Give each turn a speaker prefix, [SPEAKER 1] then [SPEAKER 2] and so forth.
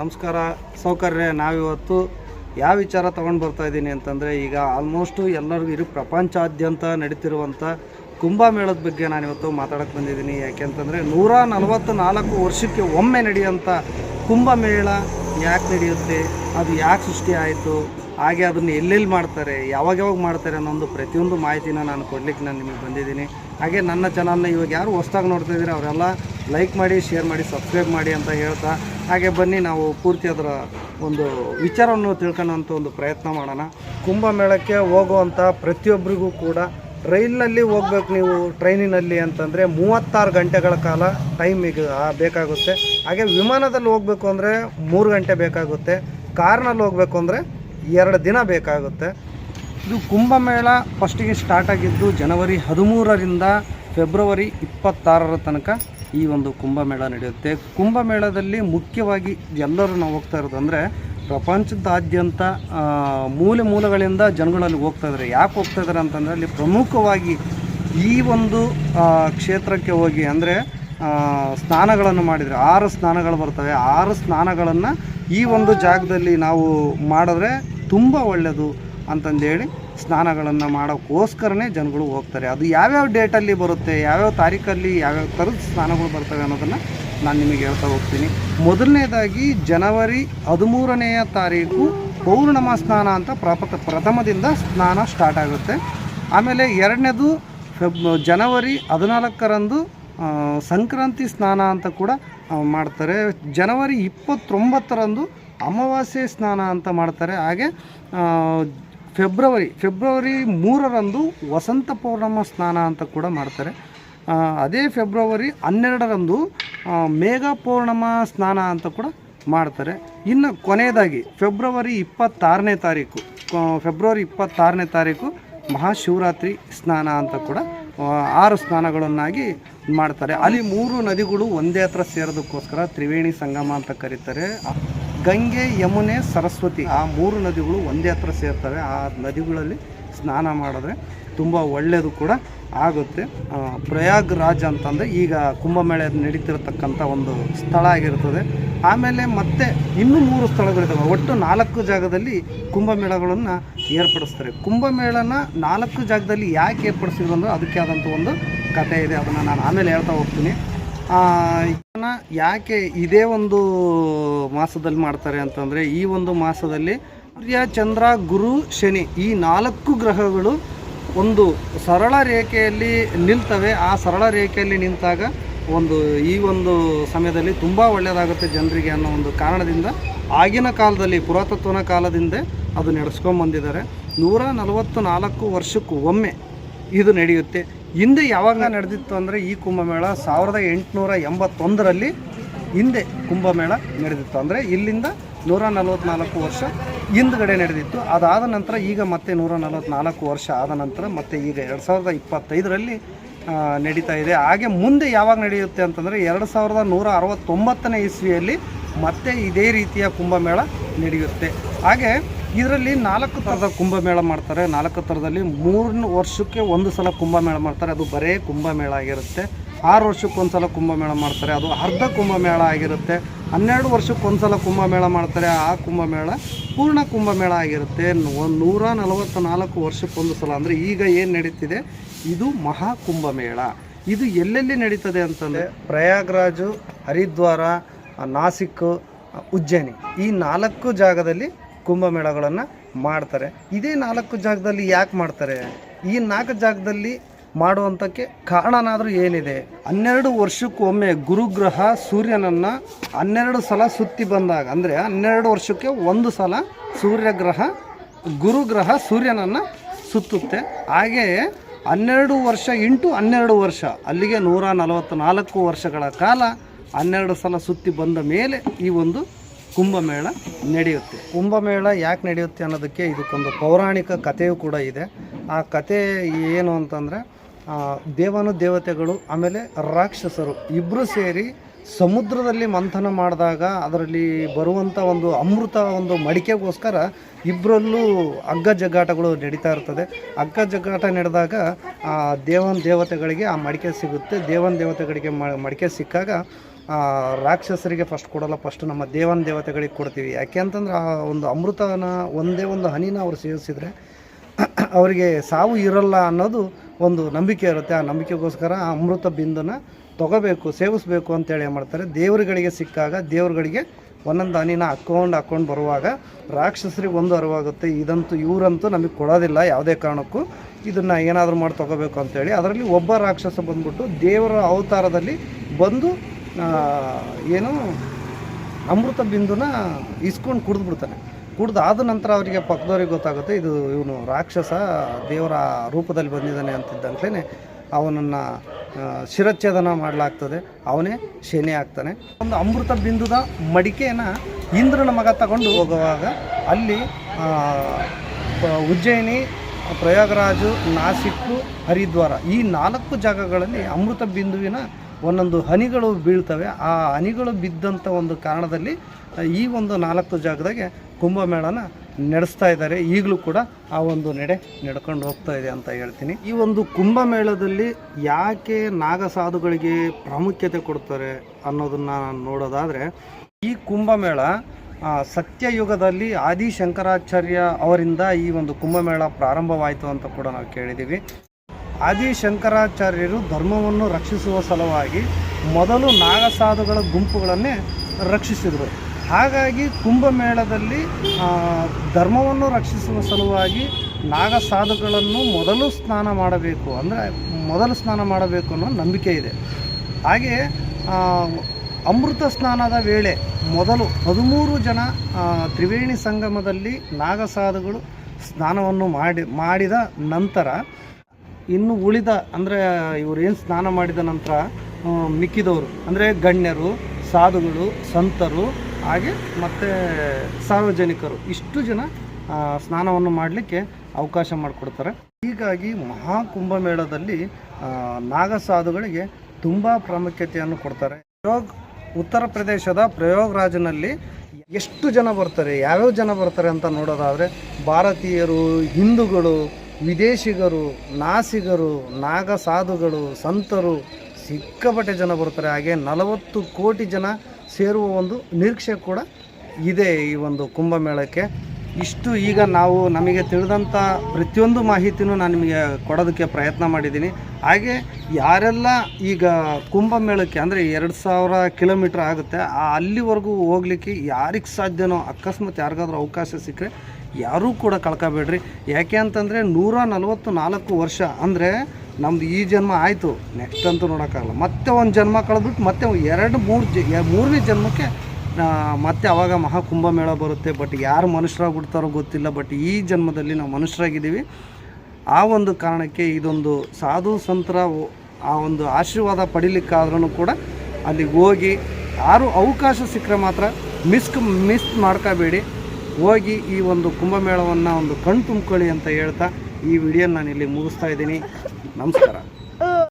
[SPEAKER 1] ನಮಸ್ಕಾರ. ಸೌಕರ್ಯ, ನಾವಿವತ್ತು ಯಾವ ವಿಚಾರ ತೊಗೊಂಡು ಬರ್ತಾ ಇದ್ದೀನಿ ಅಂತಂದರೆ, ಈಗ ಆಲ್ಮೋಸ್ಟು ಎಲ್ಲರಿಗೂ ಇಡೀ ಪ್ರಪಂಚಾದ್ಯಂತ ನಡೀತಿರುವಂಥ ಕುಂಭಮೇಳದ ಬಗ್ಗೆ ನಾನಿವತ್ತು ಮಾತಾಡೋಕ್ಕೆ ಬಂದಿದ್ದೀನಿ. ಯಾಕೆಂತಂದರೆ ನೂರ ನಲವತ್ತು ವರ್ಷಕ್ಕೆ ಒಮ್ಮೆ ನಡೆಯುವಂಥ ಕುಂಭಮೇಳ ಯಾಕೆ ನಡೆಯುತ್ತೆ, ಅದು ಯಾಕೆ ಸೃಷ್ಟಿ ಆಯಿತು, ಹಾಗೆ ಅದನ್ನು ಎಲ್ಲೆಲ್ಲಿ ಮಾಡ್ತಾರೆ ಯಾವಾಗ ಯಾವಾಗ ಮಾಡ್ತಾರೆ ಅನ್ನೋ ಒಂದು ಪ್ರತಿಯೊಂದು ಮಾಹಿತಿನ ನಾನು ಕೊಡಲಿಕ್ಕೆ ನಾನು ನಿಮಗೆ ಬಂದಿದ್ದೀನಿ. ಹಾಗೆ ನನ್ನ ಚಾನಲ್ನ ಇವಾಗ ಯಾರು ಹೊಸ್ದಾಗಿ ನೋಡ್ತಾ ಇದ್ದೀರಿ, ಅವರೆಲ್ಲ ಲೈಕ್ ಮಾಡಿ ಶೇರ್ ಮಾಡಿ ಸಬ್ಸ್ಕ್ರೈಬ್ ಮಾಡಿ ಅಂತ ಹೇಳ್ತಾ, ಹಾಗೆ ಬನ್ನಿ ನಾವು ಪೂರ್ತಿ ಅದರ ಒಂದು ವಿಚಾರವನ್ನು ತಿಳ್ಕೊಳ್ಳೋಂಥ ಒಂದು ಪ್ರಯತ್ನ ಮಾಡೋಣ. ಕುಂಭಮೇಳಕ್ಕೆ ಹೋಗುವಂಥ ಪ್ರತಿಯೊಬ್ಬರಿಗೂ ಕೂಡ ರೈಲಿನಲ್ಲಿ ಹೋಗ್ಬೇಕು ನೀವು, ಟ್ರೈನಿನಲ್ಲಿ ಅಂತಂದರೆ ಮೂವತ್ತಾರು ಗಂಟೆಗಳ ಕಾಲ ಟೈಮ್ ಈಗ ಬೇಕಾಗುತ್ತೆ. ಹಾಗೆ ವಿಮಾನದಲ್ಲಿ ಹೋಗಬೇಕು ಅಂದರೆ ಮೂರು ಗಂಟೆ ಬೇಕಾಗುತ್ತೆ. ಕಾರ್ನಲ್ಲಿ ಹೋಗಬೇಕು ಅಂದರೆ ಎರಡು ದಿನ ಬೇಕಾಗುತ್ತೆ. ಇದು ಕುಂಭಮೇಳ ಫಸ್ಟಿಗೆ ಸ್ಟಾರ್ಟ್ ಆಗಿದ್ದು ಜನವರಿ ಹದಿಮೂರರಿಂದ ಫೆಬ್ರವರಿ ಇಪ್ಪತ್ತಾರರ ತನಕ ಈ ಒಂದು ಕುಂಭಮೇಳ ನಡೆಯುತ್ತೆ. ಕುಂಭಮೇಳದಲ್ಲಿ ಮುಖ್ಯವಾಗಿ ಎಲ್ಲರೂ ನಾವು ಹೋಗ್ತಾ ಇರೋದು ಅಂದರೆ ಪ್ರಪಂಚದಾದ್ಯಂತ ಮೂಲೆ ಮೂಲಗಳಿಂದ ಜನಗಳಲ್ಲಿ ಹೋಗ್ತಾ ಇದ್ದಾರೆ ಯಾಕೆ ಹೋಗ್ತಾ ಇದ್ದಾರೆ ಅಂತಂದರೆ ಅಲ್ಲಿ ಪ್ರಮುಖವಾಗಿ ಈ ಒಂದು ಕ್ಷೇತ್ರಕ್ಕೆ ಹೋಗಿ ಅಂದರೆ ಸ್ನಾನಗಳನ್ನು ಮಾಡಿದರೆ ಆರು ಸ್ನಾನಗಳು ಬರ್ತವೆ. ಆರು ಸ್ನಾನಗಳನ್ನು ಈ ಒಂದು ಜಾಗದಲ್ಲಿ ನಾವು ಮಾಡಿದ್ರೆ ತುಂಬ ಒಳ್ಳೆಯದು ಅಂತಂದೇಳಿ ಸ್ನಾನಗಳನ್ನು ಮಾಡೋಕ್ಕೋಸ್ಕರನೇ ಜನಗಳು ಹೋಗ್ತಾರೆ. ಅದು ಯಾವ್ಯಾವ ಡೇಟಲ್ಲಿ ಬರುತ್ತೆ, ಯಾವ್ಯಾವ ತಾರೀಕಲ್ಲಿ, ಯಾವ್ಯಾವ ಥರದ ಸ್ನಾನಗಳು ಬರ್ತವೆ ಅನ್ನೋದನ್ನು ನಾನು ನಿಮಗೆ ಹೇಳ್ತಾ ಹೋಗ್ತೀನಿ. ಮೊದಲನೇದಾಗಿ ಜನವರಿ ಹದಿಮೂರನೆಯ ತಾರೀಕು ಪೌರ್ಣಮ ಸ್ನಾನ ಅಂತ ಪ್ರಪ ಪ್ರಥಮದಿಂದ ಸ್ನಾನ ಸ್ಟಾರ್ಟ್ ಆಗುತ್ತೆ. ಆಮೇಲೆ ಎರಡನೇದು ಫೆಬ್, ಜನವರಿ ಹದಿನಾಲ್ಕರಂದು ಸಂಕ್ರಾಂತಿ ಸ್ನಾನ ಅಂತ ಕೂಡ ಮಾಡ್ತಾರೆ. ಜನವರಿ ಇಪ್ಪತ್ತೊಂಬತ್ತರಂದು ಅಮಾವಾಸ್ಯೆ ಸ್ನಾನ ಅಂತ ಮಾಡ್ತಾರೆ. ಹಾಗೆ ಫೆಬ್ರವರಿ ಫೆಬ್ರವರಿ ಮೂರರಂದು ವಸಂತ ಪೌರ್ಣಮ ಸ್ನಾನ ಅಂತ ಕೂಡ ಮಾಡ್ತಾರೆ. ಅದೇ ಫೆಬ್ರವರಿ ಹನ್ನೆರಡರಂದು ಮೇಘ ಪೌರ್ಣಮ ಸ್ನಾನ ಅಂತ ಕೂಡ ಮಾಡ್ತಾರೆ. ಇನ್ನು ಕೊನೆಯದಾಗಿ ಫೆಬ್ರವರಿ ಇಪ್ಪತ್ತಾರನೇ ತಾರೀಕು ಫೆಬ್ರವರಿ ಇಪ್ಪತ್ತಾರನೇ ತಾರೀಕು ಮಹಾಶಿವರಾತ್ರಿ ಸ್ನಾನ ಅಂತ ಕೂಡ ಆರು ಸ್ನಾನಗಳನ್ನಾಗಿ ಮಾಡ್ತಾರೆ. ಅಲ್ಲಿ ಮೂರು ನದಿಗಳು ಒಂದೇ ಹತ್ರ ಸೇರೋದಕ್ಕೋಸ್ಕರ ತ್ರಿವೇಣಿ ಸಂಗಮ ಅಂತ ಕರೀತಾರೆ. ಗಂಗೆ, ಯಮುನೆ, ಸರಸ್ವತಿ ಆ ಮೂರು ನದಿಗಳು ಒಂದೇ ಹತ್ರ ಸೇರ್ತವೆ. ಆ ನದಿಗಳಲ್ಲಿ ಸ್ನಾನ ಮಾಡಿದ್ರೆ ತುಂಬ ಒಳ್ಳೆಯದು ಕೂಡ ಆಗುತ್ತೆ. ಪ್ರಯಾಗ್ ರಾಜ್ ಅಂತಂದರೆ ಈಗ ಕುಂಭಮೇಳ ನಡೀತಿರತಕ್ಕಂಥ ಒಂದು ಸ್ಥಳ ಆಗಿರ್ತದೆ. ಆಮೇಲೆ ಮತ್ತೆ ಇನ್ನೂ ಮೂರು ಸ್ಥಳಗಳಿದ್ದಾವೆ ಒಟ್ಟು ನಾಲ್ಕು ಜಾಗದಲ್ಲಿ ಕುಂಭಮೇಳಗಳನ್ನು ಏರ್ಪಡಿಸ್ತಾರೆ. ಕುಂಭಮೇಳನ ನಾಲ್ಕು ಜಾಗದಲ್ಲಿ ಯಾಕೆ ಏರ್ಪಡಿಸಿದ್ರು ಅಂದರೆ ಅದಕ್ಕೆ ಆದಂಥ ಒಂದು ಕಥೆ ಇದೆ. ಅದನ್ನು ನಾನು ಆಮೇಲೆ ಹೇಳ್ತಾ ಹೋಗ್ತೀನಿ. ಯಾಕೆ ಇದೇ ಒಂದು ಮಾಸದಲ್ಲಿ ಮಾಡ್ತಾರೆ ಅಂತಂದರೆ ಈ ಒಂದು ಮಾಸದಲ್ಲಿ ಸೂರ್ಯ, ಚಂದ್ರ, ಗುರು, ಶನಿ ಈ ನಾಲ್ಕು ಗ್ರಹಗಳು ಒಂದು ಸರಳ ರೇಖೆಯಲ್ಲಿ ನಿಲ್ತವೆ. ಆ ಸರಳ ರೇಖೆಯಲ್ಲಿ ನಿಂತಾಗ ಒಂದು ಈ ಒಂದು ಸಮಯದಲ್ಲಿ ತುಂಬ ಒಳ್ಳೆಯದಾಗುತ್ತೆ ಜನರಿಗೆ ಅನ್ನೋ ಒಂದು ಕಾರಣದಿಂದ ಆಗಿನ ಕಾಲದಲ್ಲಿ, ಪುರಾತತ್ವನ ಕಾಲದಿಂದ ಅದು ನಡೆಸ್ಕೊಂಬಂದಿದ್ದಾರೆ. ನೂರ ನಲವತ್ತು ನಾಲ್ಕು ವರ್ಷಕ್ಕೂ ಒಮ್ಮೆ ಇದು ನಡೆಯುತ್ತೆ. ಹಿಂದೆ ಯಾವಾಗ ನಡೆದಿತ್ತು ಅಂದರೆ ಈ ಕುಂಭಮೇಳ ಸಾವಿರದ ಎಂಟುನೂರ ಎಂಬತ್ತೊಂದರಲ್ಲಿ ಹಿಂದೆ ಕುಂಭಮೇಳ ನಡೆದಿತ್ತು. ಅಂದರೆ ಇಲ್ಲಿಂದ ನೂರ ನಲವತ್ತ್ನಾಲ್ಕು ವರ್ಷ ಹಿಂದ್ಗಡೆ ನಡೆದಿತ್ತು. ಅದಾದ ನಂತರ ಈಗ ಮತ್ತೆ ನೂರ ನಲವತ್ತ್ನಾಲ್ಕು ವರ್ಷ ಆದ ನಂತರ ಮತ್ತೆ ಈಗ ಎರಡು ಸಾವಿರದ ಇಪ್ಪತ್ತೈದರಲ್ಲಿ ನಡೀತಾ ಇದೆ. ಹಾಗೆ ಮುಂದೆ ಯಾವಾಗ ನಡೆಯುತ್ತೆ ಅಂತಂದರೆ ಎರಡು ಸಾವಿರದ ನೂರ ಅರವತ್ತೊಂಬತ್ತನೇ ಇಸ್ವಿಯಲ್ಲಿ ಮತ್ತೆ ಇದೇ ರೀತಿಯ ಕುಂಭಮೇಳ ನಡೆಯುತ್ತೆ. ಹಾಗೆ ಇದರಲ್ಲಿ ನಾಲ್ಕು ಥರದ ಕುಂಭಮೇಳ ಮಾಡ್ತಾರೆ. ನಾಲ್ಕು ಥರದಲ್ಲಿ ಮೂರು ವರ್ಷಕ್ಕೆ ಒಂದು ಸಲ ಕುಂಭಮೇಳ ಮಾಡ್ತಾರೆ. ಅದು ಬರೇ ಕುಂಭಮೇಳ ಆಗಿರುತ್ತೆ. ಆರು ವರ್ಷಕ್ಕೆ ಒಂದು ಸಲ ಕುಂಭಮೇಳ ಮಾಡ್ತಾರೆ. ಅದು ಅರ್ಧ ಕುಂಭಮೇಳ ಆಗಿರುತ್ತೆ. ಹನ್ನೆರಡು ವರ್ಷಕ್ಕೆ ಒಂದು ಸಲ ಕುಂಭಮೇಳ ಮಾಡ್ತಾರೆ. ಆ ಕುಂಭಮೇಳ ಪೂರ್ಣ ಕುಂಭಮೇಳ ಆಗಿರುತ್ತೆ. ಒಂದು ನೂರ ನಲವತ್ತ ನಾಲ್ಕು ವರ್ಷಕ್ಕೊಂದು ಸಲ ಅಂದರೆ ಈಗ ಏನು ನಡೀತಿದೆ? ಇದು ಮಹಾ ಕುಂಭಮೇಳ. ಇದು ಎಲ್ಲೆಲ್ಲಿ ನಡೀತದೆ ಅಂತಂದರೆ ಪ್ರಯಾಗ್ರಾಜು, ಹರಿದ್ವಾರ, ನಾಸಿಕ್, ಉಜ್ಜಯಿನಿ ಈ ನಾಲ್ಕು ಜಾಗದಲ್ಲಿ ಕುಂಭಮೇಳಗಳನ್ನು ಮಾಡ್ತಾರೆ. ಇದೇ ನಾಲ್ಕು ಜಾಗದಲ್ಲಿ ಯಾಕೆ ಮಾಡ್ತಾರೆ? ಈ ನಾಲ್ಕು ಜಾಗದಲ್ಲಿ ಮಾಡುವಂಥಕ್ಕೆ ಕಾರಣನಾದರೂ ಏನಿದೆ? ಹನ್ನೆರಡು ವರ್ಷಕ್ಕೊಮ್ಮೆ ಗುರುಗ್ರಹ ಸೂರ್ಯನನ್ನು ಹನ್ನೆರಡು ಸಲ ಸುತ್ತಿ ಬಂದಾಗ, ಅಂದರೆ ಹನ್ನೆರಡು ವರ್ಷಕ್ಕೆ ಒಂದು ಸಲ ಸೂರ್ಯಗ್ರಹ, ಗುರುಗ್ರಹ ಸೂರ್ಯನನ್ನು ಸುತ್ತುತ್ತೆ. ಹಾಗೆಯೇ ಹನ್ನೆರಡು ವರ್ಷ ಇಂಟು ಹನ್ನೆರಡು ವರ್ಷ, ಅಲ್ಲಿಗೆ ನೂರ ನಲವತ್ತು ನಾಲ್ಕು ವರ್ಷಗಳ ಕಾಲ ಹನ್ನೆರಡು ಸಲ ಸುತ್ತಿ ಬಂದ ಮೇಲೆ ಈ ಒಂದು ಕುಂಭಮೇಳ ನಡೆಯುತ್ತೆ. ಕುಂಭಮೇಳ ಯಾಕೆ ನಡೆಯುತ್ತೆ ಅನ್ನೋದಕ್ಕೆ ಇದಕ್ಕೊಂದು ಪೌರಾಣಿಕ ಕಥೆಯೂ ಕೂಡ ಇದೆ. ಆ ಕತೆ ಏನು ಅಂತಂದರೆ ದೇವನು ದೇವತೆಗಳು ಆಮೇಲೆ ರಾಕ್ಷಸರು ಇಬ್ಬರು ಸೇರಿ ಸಮುದ್ರದಲ್ಲಿ ಮಂಥನ ಮಾಡಿದಾಗ ಅದರಲ್ಲಿ ಬರುವಂಥ ಒಂದು ಅಮೃತ ಒಂದು ಮಡಿಕೆಗೋಸ್ಕರ ಇಬ್ಬರಲ್ಲೂ ಹಗ್ಗ ಜಗ್ಗಾಟಗಳು ನಡೀತಾ ಇರ್ತದೆ. ಹಗ್ಗ ಜಗ್ಗಾಟ ನಡೆದಾಗ ದೇವನ ದೇವತೆಗಳಿಗೆ ಆ ಮಡಿಕೆ ಸಿಗುತ್ತೆ. ದೇವನ ದೇವತೆಗಳಿಗೆ ಮಡಿಕೆ ಸಿಕ್ಕಾಗ ರಾಕ್ಷಸರಿಗೆ ಫಸ್ಟ್ ಕೊಡಲ್ಲ ಫಸ್ಟ್ ನಮ್ಮ ದೇವನ ದೇವತೆಗಳಿಗೆ ಕೊಡ್ತೀವಿ. ಯಾಕೆ ಅಂತಂದ್ರೆ ಆ ಒಂದು ಅಮೃತನ ಒಂದೇ ಒಂದು ಹನಿನ ಅವರು ಸೇವಿಸಿದರೆ ಅವರಿಗೆ ಸಾವು ಇರಲ್ಲ ಅನ್ನೋದು ಒಂದು ನಂಬಿಕೆ ಇರುತ್ತೆ. ಆ ನಂಬಿಕೆಗೋಸ್ಕರ ಆ ಅಮೃತ ಬಿಂದುನ ತಗೋಬೇಕು, ಸೇವಿಸ್ಬೇಕು ಅಂತೇಳಿ ಏನು ಮಾಡ್ತಾರೆ? ದೇವರುಗಳಿಗೆ ಸಿಕ್ಕಾಗ ದೇವರುಗಳಿಗೆ ಒಂದೊಂದು ಹನಿನ ಹಾಕ್ಕೊಂಡು ಹಾಕ್ಕೊಂಡು ಬರುವಾಗ ರಾಕ್ಷಸರಿಗೆ ಒಂದು ಅರಿವಾಗುತ್ತೆ. ಇದಂತೂ, ಇವರಂತೂ ನಮಗೆ ಕೊಡೋದಿಲ್ಲ ಯಾವುದೇ ಕಾರಣಕ್ಕೂ. ಇದನ್ನು ಏನಾದರೂ ಮಾಡಿ ತಗೋಬೇಕು ಅಂತೇಳಿ ಅದರಲ್ಲಿ ಒಬ್ಬ ರಾಕ್ಷಸ ಬಂದ್ಬಿಟ್ಟು ದೇವರ ಅವತಾರದಲ್ಲಿ ಬಂದು ಏನು ಅಮೃತ ಬಿಂದುನ ಇಸ್ಕೊಂಡು ಕುಡಿದ್ಬಿಡ್ತಾನೆ ಕುಡ್ದು ಆದ ನಂತರ ಅವರಿಗೆ ಪಕ್ಕದವ್ರಿಗೆ ಗೊತ್ತಾಗುತ್ತೆ, ಇದು ಇವನು ರಾಕ್ಷಸ, ದೇವರ ರೂಪದಲ್ಲಿ ಬಂದಿದ್ದಾನೆ ಅಂತಿದ್ದಂತಲೇ ಅವನನ್ನು ಶಿರಚ್ಛೇದನ ಮಾಡಲಾಗ್ತದೆ. ಅವನೇ ಶೇನೆ ಆಗ್ತಾನೆ. ಒಂದು ಅಮೃತ ಬಿಂದುದ ಮಡಿಕೆಯನ್ನು ಇಂದ್ರನ ಮಗ ತಗೊಂಡು ಹೋಗುವಾಗ ಅಲ್ಲಿ ಉಜ್ಜಯಿನಿ, ಪ್ರಯಾಗರಾಜು, ನಾಸಿಕ್ಕು, ಹರಿದ್ವಾರ ಈ ನಾಲ್ಕು ಜಾಗಗಳಲ್ಲಿ ಅಮೃತ ಬಿಂದುವಿನ ಒಂದೊಂದು ಹನಿಗಳು ಬೀಳ್ತವೆ. ಆ ಹನಿಗಳು ಬಿದ್ದಂಥ ಒಂದು ಕಾರಣದಲ್ಲಿ, ಈ ಒಂದು ನಾಲ್ಕು ಜಾಗದಾಗೆ ಕುಂಭಮೇಳನ ನಡೆಸ್ತಾ ಇದ್ದಾರೆ. ಈಗಲೂ ಕೂಡ ಆ ಒಂದು ನಡೆ ನಡ್ಕೊಂಡು ಹೋಗ್ತಾ ಇದೆ ಅಂತ ಹೇಳ್ತೀನಿ. ಈ ಒಂದು ಕುಂಭಮೇಳದಲ್ಲಿ ಯಾಕೆ ನಾಗಸಾಧುಗಳಿಗೆ ಪ್ರಾಮುಖ್ಯತೆ ಕೊಡ್ತಾರೆ ಅನ್ನೋದನ್ನ ನೋಡೋದಾದರೆ, ಈ ಕುಂಭಮೇಳ ಸತ್ಯಯುಗದಲ್ಲಿ ಆದಿ ಶಂಕರಾಚಾರ್ಯ ಅವರಿಂದ ಈ ಒಂದು ಕುಂಭಮೇಳ ಪ್ರಾರಂಭವಾಯಿತು ಅಂತ ಕೂಡ ನಾವು ಕೇಳಿದ್ದೀವಿ ಆದಿ ಶಂಕರಾಚಾರ್ಯರು ಧರ್ಮವನ್ನು ರಕ್ಷಿಸುವ ಸಲುವಾಗಿ ಮೊದಲು ನಾಗಸಾಧುಗಳ ಗುಂಪುಗಳನ್ನೇ ರಕ್ಷಿಸಿದರು. ಹಾಗಾಗಿ ಕುಂಭಮೇಳದಲ್ಲಿ ಧರ್ಮವನ್ನು ರಕ್ಷಿಸುವ ಸಲುವಾಗಿ ನಾಗಸಾಧುಗಳನ್ನು ಮೊದಲು ಸ್ನಾನ ಮಾಡಬೇಕು ಅಂದರೆ ಮೊದಲು ಸ್ನಾನ ಮಾಡಬೇಕು ಅನ್ನೋ ನಂಬಿಕೆ ಇದೆ. ಹಾಗೆ ಅಮೃತ ಸ್ನಾನದ ವೇಳೆ ಮೊದಲು ಹದಿಮೂರು ಜನ ತ್ರಿವೇಣಿ ಸಂಗಮದಲ್ಲಿ ನಾಗಸಾಧುಗಳು ಸ್ನಾನವನ್ನು ಮಾಡಿ, ಮಾಡಿದ ನಂತರ ಇನ್ನು ಉಳಿದ, ಅಂದರೆ ಇವರು ಏನು ಸ್ನಾನ ಮಾಡಿದ ನಂತರ ಮಿಕ್ಕಿದವರು, ಅಂದರೆ ಗಣ್ಯರು, ಸಾಧುಗಳು, ಸಂತರು, ಹಾಗೆ ಮತ್ತು ಸಾರ್ವಜನಿಕರು, ಇಷ್ಟು ಜನ ಸ್ನಾನವನ್ನು ಮಾಡಲಿಕ್ಕೆ ಅವಕಾಶ ಮಾಡಿಕೊಡ್ತಾರೆ. ಹೀಗಾಗಿ ಮಹಾಕುಂಭಮೇಳದಲ್ಲಿ ನಾಗ ನಾಗಸಾಧುಗಳಿಗೆ ತುಂಬ ಪ್ರಾಮುಖ್ಯತೆಯನ್ನು ಕೊಡ್ತಾರೆ. ಪ್ರಯೋಗ್, ಉತ್ತರ ಪ್ರದೇಶದ ಪ್ರಯೋಗರಾಜನಲ್ಲಿ ಎಷ್ಟು ಜನ ಬರ್ತಾರೆ, ಯಾವ್ಯಾವ ಜನ ಬರ್ತಾರೆ ಅಂತ ನೋಡೋದಾದರೆ, ಭಾರತೀಯರು, ಹಿಂದೂಗಳು ವಿದೇಶಿಗರು, ನಾಸಿಗರು, ನಾಗಸಾಧುಗಳು, ಸಂತರು ಸಿಕ್ಕಪಟ್ಟೆ ಜನ ಬರ್ತಾರೆ. ಹಾಗೆ ನಲವತ್ತು ಕೋಟಿ ಜನ ಸೇರುವ ಒಂದು ನಿರೀಕ್ಷೆ ಕೂಡ ಇದೆ ಈ ಒಂದು ಕುಂಭಮೇಳಕ್ಕೆ. ಇಷ್ಟು ಈಗ ನಾವು ನಮಗೆ ತಿಳಿದಂಥ ಪ್ರತಿಯೊಂದು ಮಾಹಿತಿನೂ ನಾನು ನಿಮಗೆ ಕೊಡೋದಕ್ಕೆ ಪ್ರಯತ್ನ ಮಾಡಿದ್ದೀನಿ. ಹಾಗೆ ಯಾರೆಲ್ಲ ಈಗ ಕುಂಭಮೇಳಕ್ಕೆ ಅಂದರೆ ಎರಡು ಸಾವಿರ ಕಿಲೋಮೀಟ್ರ್ ಆಗುತ್ತೆ ಅಲ್ಲಿವರೆಗೂ ಹೋಗ್ಲಿಕ್ಕೆ ಯಾರಿಗೆ ಸಾಧ್ಯನೋ ಅಕಸ್ಮಾತ್ ಯಾರಿಗಾದ್ರೂ ಅವಕಾಶ ಸಿಕ್ಕರೆ ಯಾರೂ ಕೂಡ ಕಳ್ಕೊಬೇಡ್ರಿ. ಯಾಕೆ ಅಂತಂದರೆ ನೂರ ನಲವತ್ತು ನಾಲ್ಕು ವರ್ಷ ಅಂದರೆ ನಮ್ದು ಈ ಜನ್ಮ ಆಯಿತು. ನೆಕ್ಸ್ಟ್ ಅಂತೂ ನೋಡೋಕ್ಕಾಗಲ್ಲ. ಮತ್ತೆ ಒಂದು ಜನ್ಮ ಕಳೆದ್ಬಿಟ್ಟು ಮತ್ತೆ ಎರಡು ಮೂರು ಜ ಮೂರನೇ ಜನ್ಮಕ್ಕೆ ಮತ್ತೆ ಅವಾಗ ಮಹಾಕುಂಭಮೇಳ ಬರುತ್ತೆ. ಬಟ್ ಯಾರು ಮನುಷ್ಯರಾಗಿ ಬಿಡ್ತಾರೋ ಗೊತ್ತಿಲ್ಲ. ಬಟ್ ಈ ಜನ್ಮದಲ್ಲಿ ನಾವು ಮನುಷ್ಯರಾಗಿದ್ದೀವಿ. ಆ ಒಂದು ಕಾರಣಕ್ಕೆ ಇದೊಂದು ಸಾಧು ಸಂತರ ಆ ಒಂದು ಆಶೀರ್ವಾದ ಪಡಿಲಿಕ್ಕಾದ್ರೂ ಕೂಡ ಅಲ್ಲಿಗೆ ಹೋಗಿ, ಯಾರು ಅವಕಾಶ ಸಿಕ್ಕರೆ ಮಾತ್ರ ಮಿಸ್ ಮಿಸ್ ಮಾಡ್ಕೋಬೇಡಿ. ಹೋಗಿ ಈ ಒಂದು ಕುಂಭಮೇಳವನ್ನು ಒಂದು ಕಣ್ ತುಂಬ್ಕೊಳ್ಳಿ ಅಂತ ಹೇಳ್ತಾ ಈ ವಿಡಿಯೋನ ಇಲ್ಲಿ ಮುಗಿಸ್ತಾ ಇದ್ದೀನಿ. ನಮಸ್ಕಾರ.